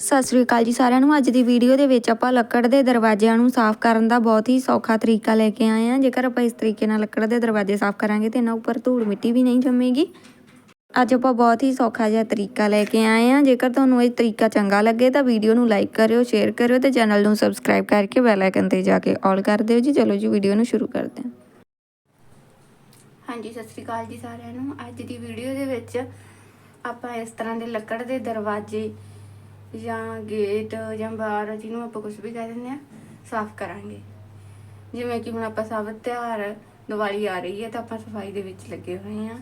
ਸਤਿ ਸ੍ਰੀ ਅਕਾਲ ਜੀ ਸਾਰਿਆਂ ਨੂੰ। ਅੱਜ ਦੀ ਵੀਡੀਓ ਦੇ ਵਿੱਚ ਆਪਾਂ ਲੱਕੜ ਦੇ ਦਰਵਾਜ਼ਿਆਂ ਨੂੰ ਸਾਫ਼ ਕਰਨ ਦਾ ਬਹੁਤ ਹੀ ਸੌਖਾ ਤਰੀਕਾ ਲੈ ਕੇ ਆਏ ਹਾਂ। ਜੇਕਰ ਆਪਾਂ ਇਸ ਤਰੀਕੇ ਨਾਲ ਲੱਕੜ ਦੇ ਦਰਵਾਜ਼ੇ ਸਾਫ਼ ਕਰਾਂਗੇ ਤੇ ਇਹਨਾਂ ਉੱਪਰ ਧੂੜ ਮਿੱਟੀ ਵੀ ਨਹੀਂ ਜੰਮੇਗੀ। ਅੱਜ ਆਪਾਂ ਬਹੁਤ ਹੀ ਸੌਖਾ ਜਿਹਾ ਤਰੀਕਾ ਲੈ ਕੇ ਆਏ ਹਾਂ। ਜੇਕਰ ਤੁਹਾਨੂੰ ਇਹ ਤਰੀਕਾ ਚੰਗਾ ਲੱਗੇ ਤਾਂ ਵੀਡੀਓ ਨੂੰ ਲਾਈਕ ਕਰਿਓ, ਸ਼ੇਅਰ ਕਰਿਓ ਤੇ ਚੈਨਲ ਨੂੰ ਸਬਸਕ੍ਰਾਈਬ ਕਰਕੇ ਬੈਲ ਆਈਕਨ ਤੇ ਜਾ ਕੇ ਆਲ ਕਰ ਦਿਓ ਜੀ। ਚਲੋ ਜੀ, ਵੀਡੀਓ ਨੂੰ ਸ਼ੁਰੂ ਕਰਦੇ ਹਾਂ। ਹਾਂਜੀ, ਸਤਿ ਸ੍ਰੀ ਅਕਾਲ ਜੀ ਸਾਰਿਆਂ ਨੂੰ। ਅੱਜ ਦੀ ਵੀਡੀਓ ਦੇ ਵਿੱਚ ਆਪਾਂ ਇਸ ਤਰ੍ਹਾਂ ਦੇ ਲੱਕੜ ਦੇ ਦਰਵਾਜ਼ੇ ਜਾਂ ਗੇਟ ਜਾਂ ਬਾਹਰ ਜਿਹਨੂੰ ਆਪਾਂ ਕੁਝ ਵੀ ਕਹਿ ਦਿੰਦੇ ਆ ਸਾਫ਼ ਕਰਾਂਗੇ। ਜਿਵੇਂ ਕਿ ਹੁਣ ਆਪਾਂ ਸਭ ਤਿਉਹਾਰ ਦੀਵਾਲੀ ਆ ਰਹੀ ਹੈ ਤਾਂ ਆਪਾਂ ਸਫ਼ਾਈ ਦੇ ਵਿੱਚ ਲੱਗੇ ਹੋਏ ਆ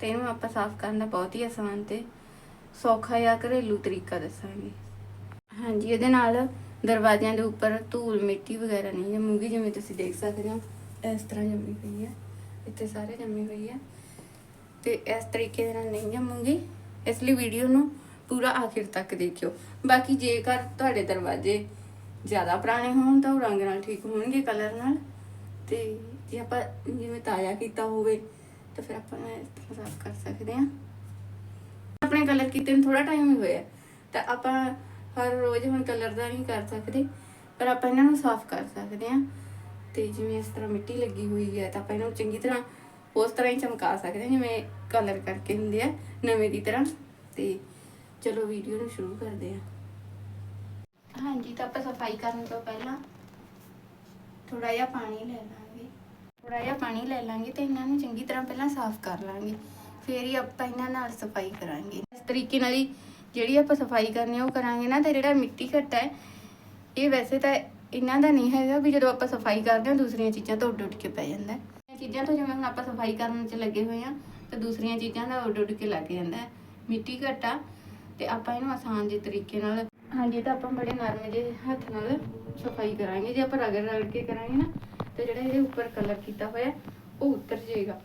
ਤੇ ਇਹਨੂੰ ਆਪਾਂ ਸਾਫ਼ ਕਰਨ ਦਾ ਬਹੁਤ ਹੀ ਆਸਾਨ ਤੇ ਸੌਖਾ ਜਾਂ ਘਰੇਲੂ ਤਰੀਕਾ ਦੱਸਾਂਗੇ। ਹਾਂਜੀ, ਇਹਦੇ ਨਾਲ ਦਰਵਾਜ਼ਿਆਂ ਦੇ ਉੱਪਰ ਧੂਲ, ਮਿੱਟੀ ਵਗੈਰਾ ਨਹੀਂ ਜੰਮੂਗੀ, ਜਿਵੇਂ ਤੁਸੀਂ ਦੇਖ ਸਕਦੇ ਹੋ। ਇਸ ਤਰ੍ਹਾਂ ਜੰਮੀ ਪਈ ਹੈ। ਇੱਥੇ ਸਾਰੇ ਜੰਮੀ ਹੋਈ ਹੈ ਤੇ ਇਸ ਤਰੀਕੇ ਦੇ ਨਾਲ ਨਹੀਂ ਜੰਮੂਗੀ। ਇਸ ਲਈ ਵੀਡੀਓ ਨੂੰ ਪੂਰਾ ਆਖਿਰ ਤੱਕ ਦੇਖਿਓ। ਬਾਕੀ ਜੇਕਰ ਤੁਹਾਡੇ ਦਰਵਾਜ਼ੇ ਜ਼ਿਆਦਾ ਪੁਰਾਣੇ ਹੋਣ ਤਾਂ ਉਹ ਰੰਗ ਨਾਲ ਠੀਕ ਹੋਣਗੇ ਕਲਰ ਨਾਲ। ਤੇ ਜੇ ਆਪਾਂ ਜਿਵੇਂ ਤਾਜ਼ਾ ਕੀਤਾ ਹੋਵੇ, ਤਾਂ ਫਿਰ ਆਪਾਂ ਇਸ ਤਰ੍ਹਾਂ ਸਾਫ਼ ਕਰ ਸਕਦੇ ਹਾਂ। ਆਪਣੇ ਕਲਰ ਕੀਤੇ ਨੂੰ ਥੋੜਾ ਟਾਈਮ ਹੀ ਹੋਇਆ। ਤਾਂ ਆਪਾਂ ਹਰ ਰੋਜ਼ ਹੁਣ ਕਲਰ ਦਾ ਨਹੀਂ ਕਰ ਸਕਦੇ, ਪਰ ਆਪਾਂ ਇਹਨਾਂ ਨੂੰ ਸਾਫ਼ ਕਰ ਸਕਦੇ ਹਾਂ। ਤੇ ਜਿਵੇਂ ਇਸ ਤਰ੍ਹਾਂ ਮਿੱਟੀ ਲੱਗੀ ਹੋਈ ਹੈ, ਤਾਂ ਆਪਾਂ ਇਹਨਾਂ ਨੂੰ ਚੰਗੀ ਤਰ੍ਹਾਂ ਉਸ ਤਰ੍ਹਾਂ ਹੀ ਚਮਕਾ ਸਕਦੇ ਹਾਂ, ਜਿਵੇਂ ਕਲਰ ਕਰਕੇ ਹੁੰਦੇ ਆ, ਨਵੇਂ ਦੀ ਤਰ੍ਹਾਂ। ਤੇ ਚਲੋ ਵੀਡੀਓ ਨੂੰ ਸ਼ੁਰੂ ਕਰਦੇ ਹਾਂ। ਹਾਂਜੀ, ਤਾਂ ਆਪਾਂ ਸਫ਼ਾਈ ਕਰਨ ਤੋਂ ਪਹਿਲਾਂ ਥੋੜਾ ਜਿਹਾ ਪਾਣੀ ਲੈ ਲਾਂਗੇ। ਥੋੜਾ ਜਿਹਾ ਪਾਣੀ ਲੈ ਲਾਂਗੇ ਤੇ ਇਹਨਾਂ ਨੂੰ ਚੰਗੀ ਤਰ੍ਹਾਂ ਪਹਿਲਾਂ ਸਾਫ਼ ਕਰ ਲਾਂਗੇ। ਫਿਰ ਹੀ ਆਪਾਂ ਇਹਨਾਂ ਨਾਲ ਸਫ਼ਾਈ ਕਰਾਂਗੇ। ਇਸ ਤਰੀਕੇ ਨਾਲ ਹੀ ਜਿਹੜੀ ਆਪਾਂ ਸਫ਼ਾਈ ਕਰਨੀ ਉਹ ਕਰਾਂਗੇ ਨਾ ਤੇ ਜਿਹੜਾ ਮਿੱਟੀ ਘੱਟਾ ਹੈ, ਇਹ ਵੈਸੇ ਤਾਂ ਇਹਨਾਂ ਦਾ ਨਹੀਂ ਹੈਗਾ ਵੀ ਜਦੋਂ ਆਪਾਂ ਸਫ਼ਾਈ ਕਰਦੇ ਹਾਂ, ਦੂਸਰੀਆਂ ਚੀਜ਼ਾਂ ਤੋਂ ਉੱਡ ਉੱਡ ਕੇ ਪੈ ਜਾਂਦਾ ਹੈ। ਚੀਜ਼ਾਂ ਤੋਂ ਜਿਵੇਂ ਹੁਣ ਆਪਾਂ ਸਫ਼ਾਈ ਕਰਨ 'ਚ ਲੱਗੇ ਹੋਏ ਆ ਤਾਂ ਦੂਸਰੀਆਂ ਚੀਜ਼ਾਂ ਦਾ ਉੱਡ ਉੱਡ ਕੇ ਲੱਗ ਜਾਂਦਾ ਹੈ। ਮਿੱਟੀ ਘੱਟਾ ਤੇ ਆਪਾਂ ਇਹਨੂੰ ਆਸਾਨ ਜਿਹੇ ਤਰੀਕੇ ਨਾਲ, ਹਾਂਜੀ ਤਾਂ ਆਪਾਂ ਬੜੇ ਨਰਮ ਜਿਹੇ ਹੱਥ ਨਾਲ ਸਫ਼ਾਈ ਕਰਾਂਗੇ। ਜੇ ਆਪਾਂ ਰਗੜ ਰਗੜ ਕੇ ਕਰਾਂਗੇ ਨਾ, ਤੇ ਜਿਹੜਾ ਇਹਦੇ ਉੱਪਰ ਕਲਰ ਕੀਤਾ ਹੋਇਆ, ਉਹ ਉਤਰ ਜਾਏਗਾ।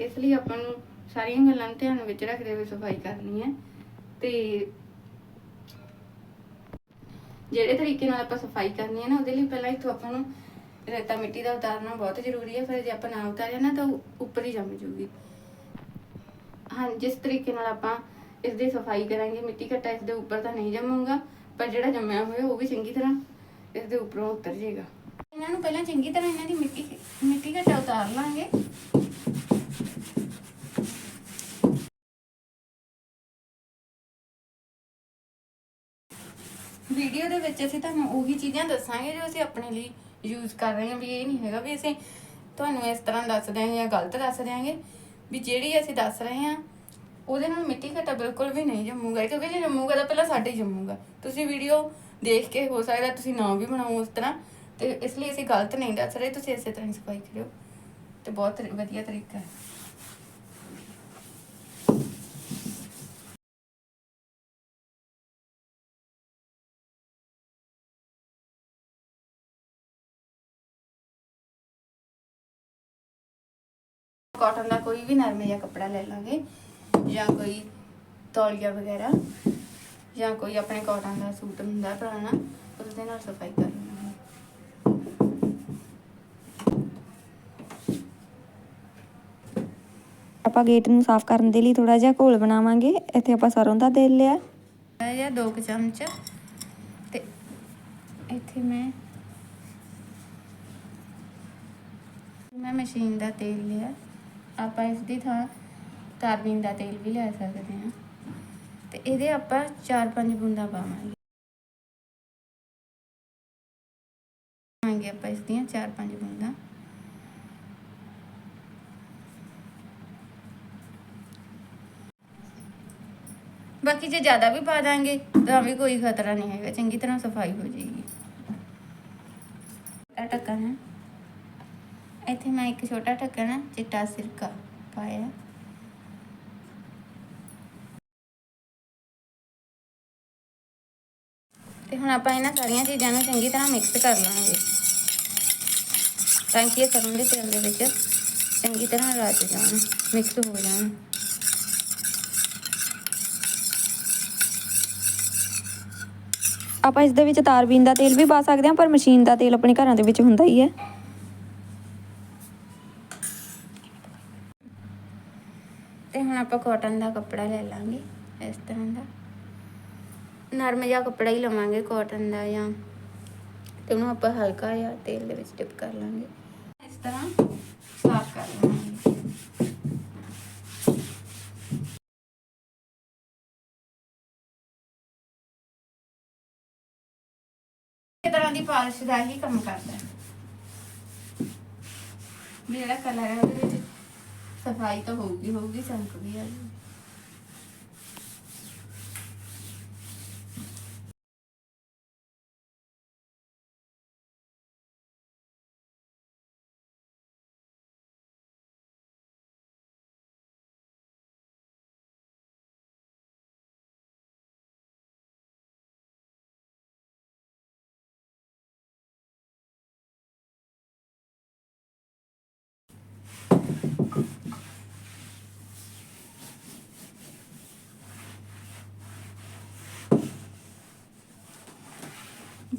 ਇਸ ਲਈ ਆਪਾਂ ਨੂੰ ਸਾਰੀਆਂ ਗੱਲਾਂ ਨੂੰ ਧਿਆਨ ਵਿੱਚ ਰੱਖਦੇ ਹੋਏ ਸਫ਼ਾਈ ਕਰਨੀ ਹੈ। ਤੇ ਜਿਹੜੇ ਤਰੀਕੇ ਨਾਲ ਆਪਾਂ ਸਫ਼ਾਈ ਕਰਨੀ ਹੈ ਨਾ, ਉਹਦੇ ਲਈ ਪਹਿਲਾਂ ਇੱਥੋਂ ਆਪਾਂ ਨੂੰ ਰੇਤਾ ਮਿੱਟੀ ਦਾ ਉਤਾਰਨਾ ਬਹੁਤ ਜ਼ਰੂਰੀ ਹੈ। ਫਿਰ ਜੇ ਆਪਾਂ ਨਾ ਉਤਾਰਿਆ ਨਾ, ਤਾਂ ਉੱਪਰ ਹੀ ਜੰਮ ਜੂਗੀ ਹਾਂ, ਜਿਸ ਤਰੀਕੇ ਨਾਲ ਆਪਾਂ ਇਸ ਦੀ ਸਫ਼ਾਈ ਕਰਾਂਗੇ, ਮਿੱਟੀ ਘੱਟਾ ਇਸ ਦੇ ਉੱਪਰ ਤਾਂ ਨਹੀਂ ਜੰਮੂਗਾ, ਪਰ ਜਿਹੜਾ ਜੰਮਿਆ ਹੋਇਆ ਉਹ ਵੀ ਚੰਗੀ ਤਰ੍ਹਾਂ ਇਸ ਦੇ ਉੱਪਰੋਂ ਉਤਰ ਜਾਏਗਾ। ਇਹਨਾਂ ਨੂੰ ਪਹਿਲਾਂ ਚੰਗੀ ਤਰ੍ਹਾਂ ਇਹਨਾਂ ਦੀ ਮਿੱਟੀ ਮਿੱਟੀ ਘੱਟਾ ਉਤਾਰ ਲਾਂਗੇ। ਵੀਡੀਓ ਦੇ ਵਿੱਚ ਅਸੀਂ ਤੁਹਾਨੂੰ ਉਹੀ ਚੀਜ਼ਾਂ ਦੱਸਾਂਗੇ ਜੋ ਅਸੀਂ ਆਪਣੇ ਲਈ ਯੂਜ਼ ਕਰ ਰਹੇ ਹਾਂ, ਵੀ ਇਹ ਨਹੀਂ ਹੈਗਾ ਵੀ ਅਸੀਂ ਤੁਹਾਨੂੰ ਇਸ ਤਰ੍ਹਾਂ ਦੱਸ ਦਿਆਂਗੇ ਜਾਂ ਗਲਤ ਦੱਸ ਦਿਆਂਗੇ, ਵੀ ਜਿਹੜੀ ਅਸੀਂ ਦੱਸ ਰਹੇ ਹਾਂ ਉਹਦੇ ਨਾਲ ਮਿੱਟੀ ਘਟਾ ਬਿਲਕੁਲ ਵੀ ਨਹੀਂ ਜੰਮੂਗਾ ਕਿਉਂਕਿ ਜੇ ਜੰਮੂਗਾ ਤਾਂ ਪਹਿਲਾਂ ਸਾਡੇ ਹੀ ਜੰਮੂਗਾ। ਤੁਸੀਂ ਵੀਡੀਓ ਦੇਖ ਕੇ ਹੋ ਸਕਦਾ ਤੁਸੀਂ ਨਾ ਵੀ ਬਣਾਓ ਉਸ ਤਰ੍ਹਾਂ। ਤੇ ਇਸ ਲਈ ਅਸੀਂ ਗਲਤ ਨਹੀਂ ਦੱਸ ਰਹੇ, ਤੁਸੀਂ ਇਸੇ ਤਰ੍ਹਾਂ ਸਫ਼ਾਈ ਕਰਿਓ। ਤੇ ਬਹੁਤ ਵਧੀਆ ਤਰੀਕਾ ਹੈ। ਕਾਟਨ ਦਾ ਕੋਈ ਵੀ ਨਰਮੇ ਜਿਹਾ ਕੱਪੜਾ ਲੈ ਲਾਂਗੇ। ਜਾਂ ਕੋਈ ਤੌਲੀਆ ਵਗੈਰਾ ਜਾਂ ਕੋਈ ਆਪਣੇ ਕਾਟਨ ਦਾ ਸੂਟ ਹੁੰਦਾ ਪੁਰਾਣਾ ਉਸ ਦੇ ਨਾਲ ਸਫ਼ਾਈ ਕਰ ਲਾਂਗੇ ਆਪਾਂ ਗੇਟ ਨੂੰ ਸਾਫ਼ ਕਰਨ ਦੇ ਲਈ ਥੋੜਾ ਜਿਹਾ ਘੋਲ ਬਣਾਵਾਂਗੇ ਇੱਥੇ ਆਪਾਂ ਸਰੋਂ ਦਾ ਤੇਲ ਲਿਆ। ਜਾਂ ਦੋ ਕੁ ਚਮਚ ਤੇ ਇੱਥੇ ਮੈਂ ਮੈਂ ਮਸ਼ੀਨ ਦਾ ਤੇਲ ਲਿਆ। ਆਪਾਂ ਇਸ ਦੀ ਥਾਂ ਤਾਰਬੀਨ ਦਾ ਤੇਲ ਵੀ ਲੈ ਸਕਦੇ ਹਾਂ। ਤੇ ਇਹਦੇ ਆਪਾਂ 4-5 ਬੂੰਦਾਂ ਪਾਵਾਂਗੇ। ਪਾਵਾਂਗੇ ਆਪਾਂ ਇਸ ਦੀਆਂ 4-5 ਬੂੰਦਾਂ। ਬਾਕੀ ਜੇ ਜ਼ਿਆਦਾ ਵੀ ਪਾ ਦਾਂਗੇ, ਤਾਂ ਵੀ ਕੋਈ ਖਤਰਾ ਨਹੀਂ ਹੈਗਾ, ਚੰਗੀ ਤਰ੍ਹਾਂ ਸਫ਼ਾਈ ਹੋ ਜਾਏਗੀ। ਇਹ ਢੱਕਣ ਹੈ। ਇੱਥੇ ਮੈਂ ਇੱਕ ਛੋਟਾ ਢੱਕਣ ਹੈ, ਚਿੱਟਾ ਸਿਰਕਾ ਪਾਇਆ ਤੇ ਹੁਣ ਆਪਾਂ ਇਹਨਾਂ ਸਾਰੀਆਂ ਚੀਜ਼ਾਂ ਨੂੰ ਚੰਗੀ ਤਰ੍ਹਾਂ ਮਿਕਸ ਕਰ ਲਾਂਗੇ। ਤਾਂ ਕਿ ਇਹ ਸਰੋਂ ਦੇ ਤੇਲ ਦੇ ਵਿੱਚ ਚੰਗੀ ਤਰ੍ਹਾਂ ਰਚ ਜਾਣ ਮਿਕਸ ਹੋ ਜਾਣ। ਆਪਾਂ ਇਸ ਦੇ ਵਿੱਚ ਤਾਰਬੀਨ ਦਾ ਤੇਲ ਵੀ ਪਾ ਸਕਦੇ ਹਾਂ, ਪਰ ਮਸ਼ੀਨ ਦਾ ਤੇਲ ਆਪਣੇ ਘਰਾਂ ਦੇ ਵਿੱਚ ਹੁੰਦਾ ਹੀ ਹੈ। ਤੇ ਹੁਣ ਆਪਾਂ ਕਾਟਨ ਦਾ ਕੱਪੜਾ ਲੈ ਲਾਂਗੇ, ਇਸ ਤਰ੍ਹਾਂ ਦਾ। ਨਰਮ ਜਿਹਾ ਕੱਪੜਾ ਹੀ ਲਵਾਂਗੇ ਕਾਟਨ ਦਾ ਜਾਂ ਤੇ ਉਹਨੂੰ ਆਪਾਂ ਹਲਕਾ ਜਿਹਾ ਤੇਲ ਦੇ ਵਿੱਚ ਡਿਪ ਕਰ ਲਾਂਗੇ। ਇਸ ਤਰ੍ਹਾਂ ਸਾਫ਼ ਕਰ ਲਾਂਗੇ। ਇਸ ਤਰ੍ਹਾਂ ਦੀ ਪਾਲਿਸ਼ ਦਾ ਹੀ ਕੰਮ ਕਰਦਾ ਜਿਹੜਾ ਕਲਰ ਹੈ ਉਹਦੇ ਵਿੱਚ ਸਫ਼ਾਈ ਤਾਂ ਹੋਊਗੀ ਹੋਊਗੀ, ਚਮਕ ਵੀ ਆ ਜਾਊਗੀ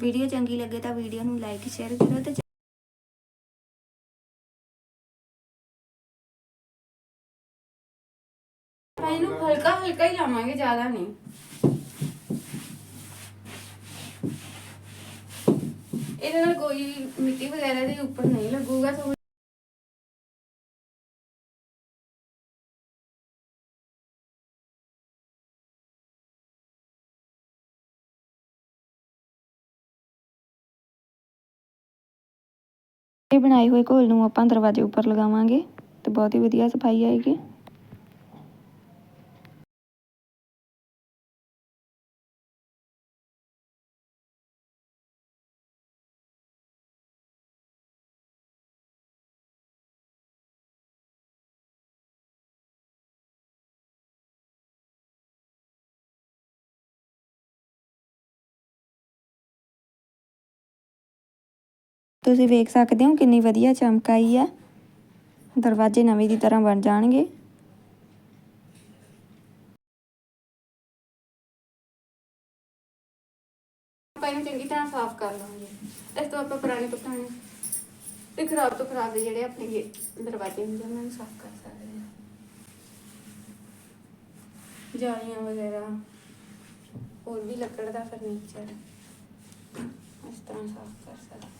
ਵੀਡੀਓ ਚੰਗੀ ਲੱਗੇ ਤਾਂ ਵੀਡੀਓ ਨੂੰ ਲਾਈਕ, ਸ਼ੇਅਰ ਕਰੋ ਤੇ ਆਪਾਂ ਇਹਨੂੰ ਹਲਕਾ ਹਲਕਾ ਹੀ ਲਾਵਾਂਗੇ, ਜ਼ਿਆਦਾ ਨਹੀਂ। ਇਹਦੇ ਨਾਲ ਕੋਈ ਮਿੱਟੀ ਵਗੈਰਾ ਦੇ ਉੱਪਰ ਨਹੀਂ ਲੱਗੂਗਾ, ਥੋੜ੍ਹਾ ਇਹ ਬਣਾਏ ਹੋਏ ਘੋਲ ਨੂੰ ਆਪਾਂ ਦਰਵਾਜ਼ੇ ਉੱਪਰ ਲਗਾਵਾਂਗੇ ਤੇ ਬਹੁਤ ਹੀ ਵਧੀਆ ਸਫ਼ਾਈ ਆਏਗੀ। ਤੁਸੀਂ ਵੇਖ ਸਕਦੇ ਹੋ ਕਿੰਨੀ ਵਧੀਆ ਚਮਕ ਆਈ ਹੈ। ਦਰਵਾਜ਼ੇ ਨਵੇਂ ਦੀ ਤਰ੍ਹਾਂ ਬਣ ਜਾਣਗੇ। ਆਪਾਂ ਇਹਨੂੰ ਚੰਗੀ ਤਰ੍ਹਾਂ ਸਾਫ਼ ਕਰ ਲਾਂਗੇ। ਇਸ ਤੋਂ ਆਪਾਂ ਪੁਰਾਣੇ ਤੋਂ ਤੇ ਖਰਾਬ ਤੋਂ ਖਰਾਬ ਦੇ ਜਿਹੜੇ ਆਪਣੇ ਦਰਵਾਜ਼ੇ ਹੁੰਦੇ ਉਹਨਾਂ ਨੂੰ ਸਾਫ਼ ਕਰ ਸਕਦੇ ਹਾਂ। ਜਾਲੀਆਂ ਵਗੈਰਾ, ਹੋਰ ਵੀ ਲੱਕੜ ਦਾ ਫਰਨੀਚਰ, ਇਸ ਤਰ੍ਹਾਂ ਸਾਫ਼ ਕਰ ਸਕਦੇ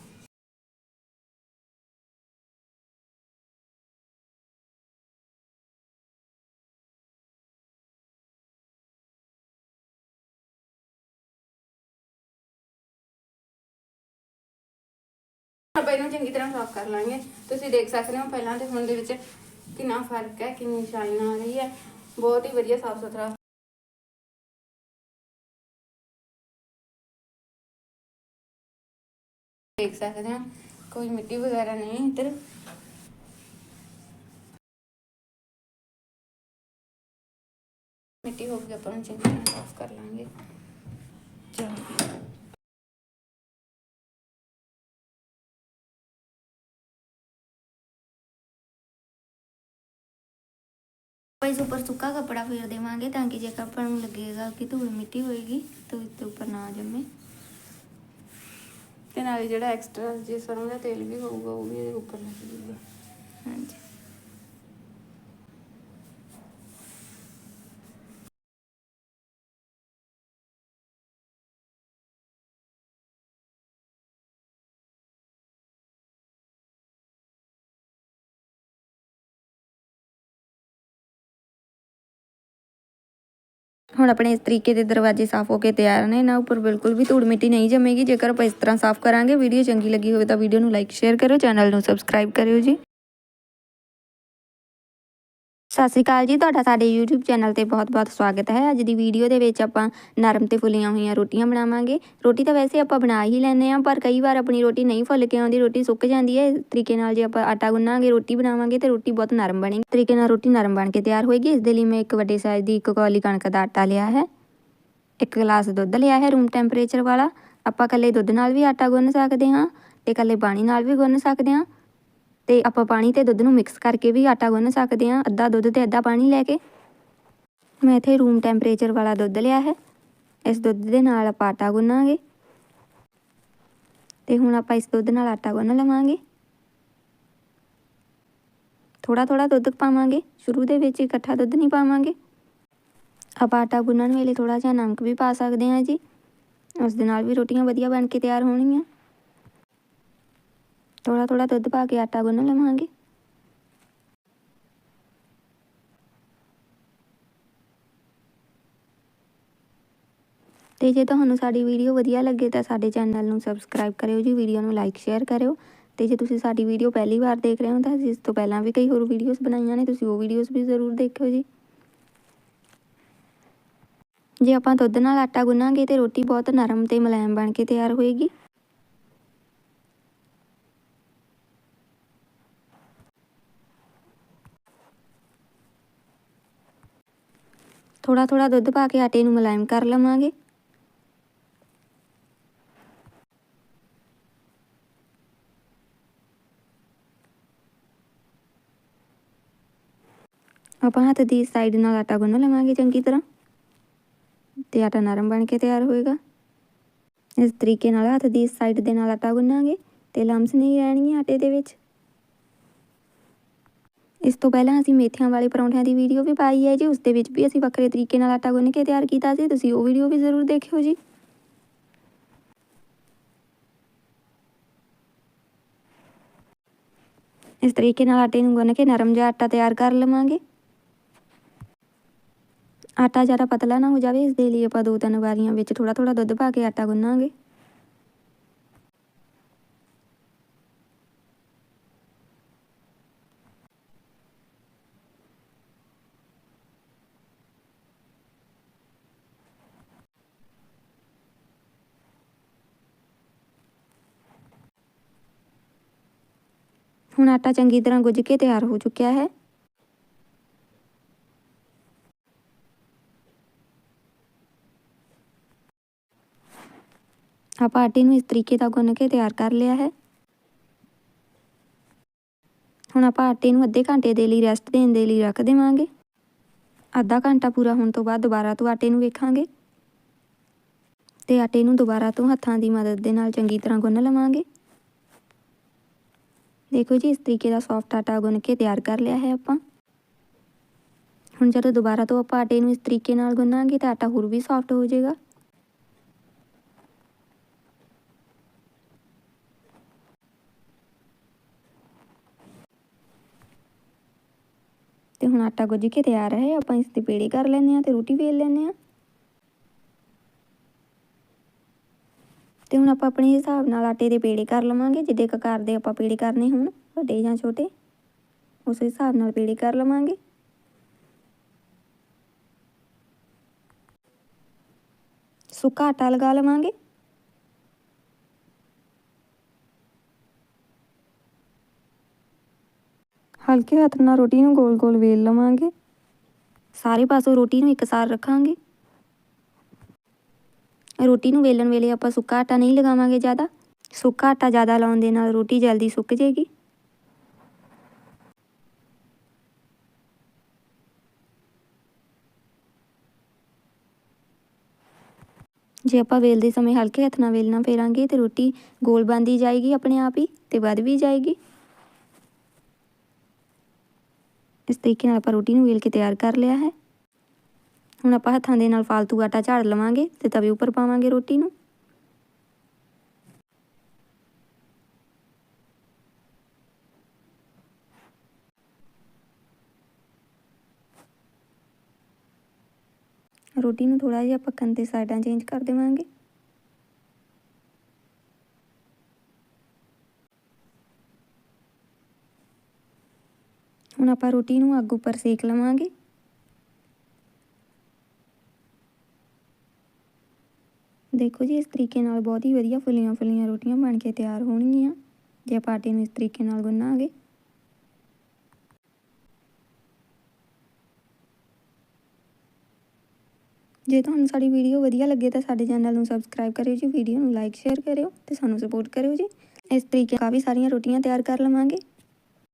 ਆਪਾਂ ਇਹਨੂੰ ਚੰਗੀ ਤਰ੍ਹਾਂ ਸਾਫ਼ ਕਰ ਲਾਂਗੇ। ਤੁਸੀਂ ਦੇਖ ਸਕਦੇ ਹੋ ਪਹਿਲਾਂ ਤੇ ਹੁਣ ਦੇ ਵਿੱਚ ਕਿੰਨਾ ਫ਼ਰਕ ਹੈ, ਕਿੰਨੀ ਸ਼ਾਈਨ ਆ ਰਹੀ ਹੈ। ਬਹੁਤ ਹੀ ਵਧੀਆ ਸਾਫ਼ ਸੁਥਰਾ। ਦੇਖ ਸਕਦੇ ਹੋ, ਕੋਈ ਮਿੱਟੀ ਵਗੈਰਾ ਨਹੀਂ ਇੱਧਰ। ਮਿੱਟੀ ਹੋ ਗਈ, ਆਪਾਂ ਨੂੰ ਚੰਗੀ ਤਰ੍ਹਾਂ ਸਾਫ਼ ਕਰ ਲਾਂਗੇ ਚਲੋ ਆਪਾਂ ਇਸ ਉੱਪਰ ਸੁੱਕਾ ਕੱਪੜਾ ਫੇਰ ਦੇਵਾਂਗੇ ਤਾਂ ਕਿ ਜੇਕਰ ਆਪਾਂ ਨੂੰ ਲੱਗੇਗਾ ਕਿ ਧੂੜ ਮਿੱਟੀ ਹੋਏਗੀ ਤਾਂ ਇਸ ਦੇ ਉੱਪਰ ਨਾ ਜੰਮੇ ਤੇ ਨਾਲੇ ਜਿਹੜਾ ਐਕਸਟਰਾ ਜੇ ਸਰੋਂ ਦਾ ਤੇਲ ਵੀ ਹੋਊਗਾ ਉਹ ਵੀ ਇਹਦੇ ਉੱਪਰ ਲੱਗ ਜੂਗਾ ਹਾਂਜੀ ਹੁਣ ਆਪਣੇ ਇਸ ਤਰੀਕੇ ਦੇ ਦਰਵਾਜ਼ੇ ਸਾਫ਼ ਹੋ ਕੇ ਤਿਆਰ ਨੇ, ਇਹਨਾਂ ਉੱਪਰ ਬਿਲਕੁਲ ਵੀ ਧੂੜ ਮਿੱਟੀ ਨਹੀਂ ਜਮੇਗੀ। ਜੇਕਰ ਆਪਾਂ ਇਸ ਤਰ੍ਹਾਂ ਸਾਫ਼ ਕਰਾਂਗੇ, ਵੀਡੀਓ ਚੰਗੀ ਲੱਗੀ ਹੋਵੇ ਤਾਂ ਵੀਡੀਓ ਨੂੰ ਲਾਈਕ ਸ਼ੇਅਰ ਕਰੋ ਚੈਨਲ ਨੂੰ ਸਬਸਕ੍ਰਾਈਬ ਕਰਿਓ ਜੀ। ਸਤਿ ਸ਼੍ਰੀ ਅਕਾਲ ਜੀ, ਤੁਹਾਡਾ ਸਾਡੇ YouTube ਚੈਨਲ ਤੇ ਬਹੁਤ-ਬਹੁਤ ਸਵਾਗਤ ਹੈ। ਅੱਜ ਦੀ ਵੀਡੀਓ ਦੇ ਵਿੱਚ ਆਪਾਂ ਨਰਮ ਤੇ ਫੁੱਲੀਆਂ ਹੋਈਆਂ ਰੋਟੀਆਂ ਬਣਾਵਾਂਗੇ। ਰੋਟੀ ਤਾਂ ਵੈਸੇ ਆਪਾਂ ਬਣਾ ਹੀ ਲੈਂਦੇ ਆ ਪਰ ਕਈ ਵਾਰ ਆਪਣੀ ਰੋਟੀ ਨਹੀਂ ਫੁੱਲ ਕੇ ਆਉਂਦੀ, ਰੋਟੀ ਸੁੱਕ ਜਾਂਦੀ ਹੈ। ਇਸ ਤਰੀਕੇ ਨਾਲ ਜੇ ਆਪਾਂ ਆਟਾ ਗੁੰਨਾਂਗੇ, ਰੋਟੀ ਬਣਾਵਾਂਗੇ, ਤੇ ਰੋਟੀ ਬਹੁਤ ਨਰਮ ਬਣੇਗੀ ਤਰੀਕੇ ਨਾਲ ਰੋਟੀ ਨਰਮ ਬਣ ਕੇ ਤਿਆਰ ਹੋਏਗੀ ਇਸ ਦੇ ਲਈ ਮੈਂ ਇੱਕ ਵੱਡੇ ਸਾਈਜ਼ ਦੀ ਇੱਕ ਕੌਲੀ ਕਣਕ ਦਾ ਆਟਾ ਲਿਆ ਹੈ। ਇੱਕ ਗਲਾਸ ਦੁੱਧ ਲਿਆ ਹੈ ਰੂਮ ਟੈਂਪਰੇਚਰ ਵਾਲਾ। ਆਪਾਂ ਇਕੱਲੇ ਦੁੱਧ ਨਾਲ ਵੀ ਆਟਾ ਗੁੰਨ ਸਕਦੇ ਹਾਂ ਤੇ ਇਕੱਲੇ ਪਾਣੀ ਨਾਲ ਵੀ ਗੁੰਨ ਸਕਦੇ ਹਾਂ। ਤੇ ਆਪਾਂ ਪਾਣੀ ਤੇ ਦੁੱਧ ਨੂੰ ਮਿਕਸ ਕਰਕੇ ਵੀ ਆਟਾ ਗੁੰਨ ਸਕਦੇ ਹਾਂ। ਅੱਧਾ ਦੁੱਧ ਤੇ ਅੱਧਾ ਪਾਣੀ ਲੈ ਕੇ ਮੈਂ ਇੱਥੇ ਰੂਮ ਟੈਂਪਰੇਚਰ ਵਾਲਾ ਦੁੱਧ ਲਿਆ ਹੈ। ਇਸ ਦੁੱਧ ਦੇ ਨਾਲ ਆਪਾਂ ਆਟਾ ਗੁੰਨਾਂਗੇ ਤੇ ਹੁਣ ਆਪਾਂ ਇਸ ਦੁੱਧ ਨਾਲ ਆਟਾ ਗੁੰਨ ਲਵਾਂਗੇ। ਥੋੜਾ ਥੋੜਾ ਦੁੱਧ ਪਾਵਾਂਗੇ। ਸ਼ੁਰੂ ਦੇ ਵਿੱਚ ਇਕੱਠਾ ਦੁੱਧ ਨਹੀਂ ਪਾਵਾਂਗੇ। ਆਪਾਂ ਆਟਾ ਗੁੰਨਣ ਵੇਲੇ ਥੋੜਾ ਜਿਹਾ ਨਮਕ ਵੀ ਪਾ ਸਕਦੇ ਹਾਂ ਜੀ। ਉਸ ਦੇ ਨਾਲ ਵੀ ਰੋਟੀਆਂ ਵਧੀਆ ਬਣ ਕੇ ਤਿਆਰ ਹੋਣਗੀਆਂ। ਥੋੜਾ ਥੋੜਾ ਦੁੱਧ ਪਾ ਕੇ ਆਟਾ ਗੁੰਨ ਲਵਾਂਗੇ। ਤੇ ਜੇ ਤੁਹਾਨੂੰ ਸਾਡੀ ਵੀਡੀਓ ਵਧੀਆ ਲੱਗੇ ਤਾਂ ਸਾਡੇ ਚੈਨਲ ਨੂੰ ਸਬਸਕ੍ਰਾਈਬ ਕਰਿਓ ਜੀ, ਵੀਡੀਓ ਨੂੰ ਲਾਈਕ, ਸ਼ੇਅਰ ਕਰਿਓ। ਤੇ ਜੇ ਤੁਸੀਂ ਸਾਡੀ ਵੀਡੀਓ ਪਹਿਲੀ ਵਾਰ ਦੇਖ ਰਹੇ ਹੋ ਤਾਂ ਇਸ ਤੋਂ ਪਹਿਲਾਂ ਵੀ ਕਈ ਹੋਰ ਵੀਡੀਓਜ਼ ਬਣਾਈਆਂ ਨੇ, ਤੁਸੀਂ ਉਹ ਵੀਡੀਓਜ਼ ਵੀ ਜ਼ਰੂਰ ਦੇਖਿਓ ਜੀ। ਜੇ ਆਪਾਂ ਦੁੱਧ ਨਾਲ ਆਟਾ ਗੁੰਨਾਂਗੇ ਤੇ ਰੋਟੀ ਬਹੁਤ ਨਰਮ ਤੇ ਮੁਲਾਇਮ ਬਣ ਕੇ ਤਿਆਰ ਹੋਏਗੀ। ਥੋੜਾ ਥੋੜਾ ਦੁੱਧ ਪਾ ਕੇ ਆਟੇ ਨੂੰ ਮੁਲਾਇਮ ਕਰ ਲਵਾਂਗੇ। ਆਪਾਂ ਹੱਥ ਦੀ ਸਾਈਡ ਨਾਲ ਆਟਾ ਗੁੰਨ ਲਵਾਂਗੇ ਚੰਗੀ ਤਰ੍ਹਾਂ। ਤੇ ਆਟਾ ਨਰਮ ਬਣ ਕੇ ਤਿਆਰ ਹੋਏਗਾ। ਇਸ ਤਰੀਕੇ ਨਾਲ ਹੱਥ ਦੀ ਸਾਈਡ ਦੇ ਨਾਲ ਆਟਾ ਗੁੰਨਾਂਗੇ। ਤੇ ਲੰਮਸ ਨਹੀਂ ਰਹਿਣਗੀਆਂ ਆਟੇ ਦੇ ਵਿੱਚ। ਇਸ ਤੋਂ ਪਹਿਲਾਂ ਅਸੀਂ ਮੇਥਿਆਂ ਵਾਲੇ ਪਰੌਂਠਿਆਂ ਦੀ ਵੀਡੀਓ ਵੀ ਪਾਈ ਹੈ ਜੀ ਉਸ ਦੇ ਵਿੱਚ ਵੀ ਅਸੀਂ ਵੱਖਰੇ ਤਰੀਕੇ ਨਾਲ ਆਟਾ ਗੁੰਨ ਕੇ ਤਿਆਰ ਕੀਤਾ ਸੀ, ਤੁਸੀਂ ਉਹ ਵੀਡੀਓ ਵੀ ਜ਼ਰੂਰ ਦੇਖਿਓ ਜੀ। ਇਸ ਤਰੀਕੇ ਨਾਲ ਆਟੇ ਨੂੰ ਗੁੰਨ ਕੇ ਨਰਮ ਜਿਹਾ ਆਟਾ ਤਿਆਰ ਕਰ ਲਵਾਂਗੇ। ਆਟਾ ਜ਼ਿਆਦਾ ਪਤਲਾ ਨਾ ਹੋ ਜਾਵੇ, ਇਸ ਦੇ ਲਈ ਆਪਾਂ ਦੋ ਤਿੰਨ ਵਾਰੀਆਂ ਵਿੱਚ ਥੋੜਾ ਥੋੜਾ ਦੁੱਧ ਪਾ ਕੇ ਆਟਾ ਗੁੰਨਾਂਗੇ। ਹੁਣ ਆਟਾ ਚੰਗੀ ਤਰ੍ਹਾਂ ਗੁੱਝ ਕੇ ਤਿਆਰ ਹੋ ਚੁੱਕਿਆ ਹੈ। ਆਪਾਂ ਆਟੇ ਨੂੰ ਇਸ ਤਰੀਕੇ ਦਾ ਗੁੰਨ ਕੇ ਤਿਆਰ ਕਰ ਲਿਆ ਹੈ। ਹੁਣ ਆਪਾਂ ਆਟੇ ਨੂੰ ਅੱਧੇ ਘੰਟੇ ਦੇ ਲਈ ਰੈਸਟ ਦੇਣ ਦੇ ਲਈ ਰੱਖ ਦੇਵਾਂਗੇ। ਅੱਧਾ ਘੰਟਾ ਪੂਰਾ ਹੋਣ ਤੋਂ ਬਾਅਦ ਦੁਬਾਰਾ ਤੋਂ ਆਟੇ ਨੂੰ ਵੇਖਾਂਗੇ। ਤੇ ਆਟੇ ਨੂੰ ਦੁਬਾਰਾ ਤੋਂ ਹੱਥਾਂ ਦੀ ਮਦਦ ਦੇ ਨਾਲ ਚੰਗੀ ਤਰ੍ਹਾਂ ਗੁੰਨ ਲਵਾਂਗੇ। ਦੇਖੋ ਜੀ, ਇਸ ਤਰੀਕੇ ਦਾ ਸੌਫਟ ਆਟਾ ਗੁੰਨ ਕੇ ਤਿਆਰ ਕਰ ਲਿਆ ਹੈ ਆਪਾਂ। ਹੁਣ ਜਦੋਂ ਦੁਬਾਰਾ ਤੋਂ ਆਪਾਂ ਆਟੇ ਨੂੰ ਇਸ ਤਰੀਕੇ ਨਾਲ ਗੁੰਨਾਂਗੇ ਤਾਂ ਆਟਾ ਹੋਰ ਵੀ ਸੌਫਟ ਹੋ ਜਾਏਗਾ। ਤੇ ਹੁਣ ਆਟਾ ਗੁੱਝ ਕੇ ਤਿਆਰ ਹੈ, ਆਪਾਂ ਇਸ ਦੇ ਪੇੜੇ ਕਰ ਲੈਂਦੇ ਆ ਤੇ ਰੋਟੀ ਵੇਲ ਲੈਂਦੇ ਆ ਤੇ ਹੁਣ ਆਪਾਂ ਆਪਣੇ ਹਿਸਾਬ ਨਾਲ ਆਟੇ ਦੇ ਪੇੜੇ ਕਰ ਲਵਾਂਗੇ, ਜਿੱਦੇ ਕਕਾਰ ਦੇ ਆਪਾਂ ਪੇੜੇ ਕਰਨੇ ਹੋਣ, ਵੱਡੇ ਜਾਂ ਛੋਟੇ, ਉਸ ਹਿਸਾਬ ਨਾਲ ਪੇੜੇ ਕਰ ਲਵਾਂਗੇ। ਸੁੱਕਾ ਆਟਾ ਲਗਾ ਲਵਾਂਗੇ। ਹਲਕੇ ਹੱਥ ਨਾਲ ਰੋਟੀ ਨੂੰ ਗੋਲ-ਗੋਲ ਵੇਲ ਲਵਾਂਗੇ। ਸਾਰੇ ਪਾਸੋਂ ਰੋਟੀ ਨੂੰ ਇੱਕਸਾਰ ਰੱਖਾਂਗੇ। ਰੋਟੀ ਨੂੰ ਵੇਲਣ ਵੇਲੇ ਆਪਾਂ ਸੁੱਕਾ ਆਟਾ ਨਹੀਂ ਲਗਾਵਾਂਗੇ ਜ਼ਿਆਦਾ। ਸੁੱਕਾ ਆਟਾ ਜ਼ਿਆਦਾ ਲਾਉਣ ਦੇ ਨਾਲ ਰੋਟੀ ਜਲਦੀ ਸੁੱਕ ਜਾਏਗੀ ਜੇ ਆਪਾਂ ਵੇਲਦੇ ਸਮੇਂ ਹਲਕੇ ਹੱਥ ਨਾਲ ਵੇਲਣਾ ਫੇਰਾਂਗੇ ਤੇ ਰੋਟੀ ਗੋਲ ਬਣਦੀ ਜਾਏਗੀ ਆਪਣੇ ਆਪ ਹੀ ਤੇ ਵੱਧ ਵੀ ਜਾਏਗੀ। ਇਸ ਤਰੀਕੇ ਨਾਲ ਆਪਾਂ ਰੋਟੀ ਨੂੰ ਵੇਲ ਕੇ ਤਿਆਰ ਕਰ ਲਿਆ ਹੈ। ਹੁਣ ਆਪਾਂ ਹੱਥਾਂ ਦੇ ਨਾਲ ਫਾਲਤੂ ਆਟਾ ਝਾੜ ਲਵਾਂਗੇ ਤੇ ਤਵੇ ਉੱਪਰ ਪਾਵਾਂਗੇ ਰੋਟੀ ਨੂੰ। ਰੋਟੀ ਨੂੰ ਥੋੜਾ ਜਿਹਾ ਪੱਕਣ ਤੇ ਸਾਈਡਾਂ ਚੇਂਜ ਕਰ ਦੇਵਾਂਗੇ। ਹੁਣ ਆਪਾਂ ਰੋਟੀ ਨੂੰ ਅੱਗ ਉੱਪਰ ਸੇਕ ਲਵਾਂਗੇ। ਦੇਖੋ ਜੀ, ਇਸ ਤਰੀਕੇ ਨਾਲ ਬਹੁਤ ਹੀ ਵਧੀਆ ਫੁੱਲੀਆਂ ਫੁੱਲੀਆਂ ਰੋਟੀਆਂ ਬਣ ਕੇ ਤਿਆਰ ਹੋਣਗੀਆਂ। ਜੇ ਆਪਾਂ ਆਟੇ ਨੂੰ ਇਸ ਤਰੀਕੇ ਨਾਲ ਗੁੰਨਾਂਗੇ। ਜੇ ਤੁਹਾਨੂੰ ਸਾਡੀ ਵੀਡੀਓ ਵਧੀਆ ਲੱਗੇ ਤਾਂ ਸਾਡੇ ਚੈਨਲ ਨੂੰ ਸਬਸਕ੍ਰਾਈਬ ਕਰਿਓ ਜੀ, ਵੀਡੀਓ ਨੂੰ ਲਾਈਕ, ਸ਼ੇਅਰ ਕਰਿਓ ਤੇ ਸਾਨੂੰ ਸਪੋਰਟ ਕਰਿਓ ਜੀ। ਇਸ ਤਰੀਕੇ ਕਾਫੀ ਸਾਰੀਆਂ ਰੋਟੀਆਂ ਤਿਆਰ ਕਰ ਲਵਾਂਗੇ।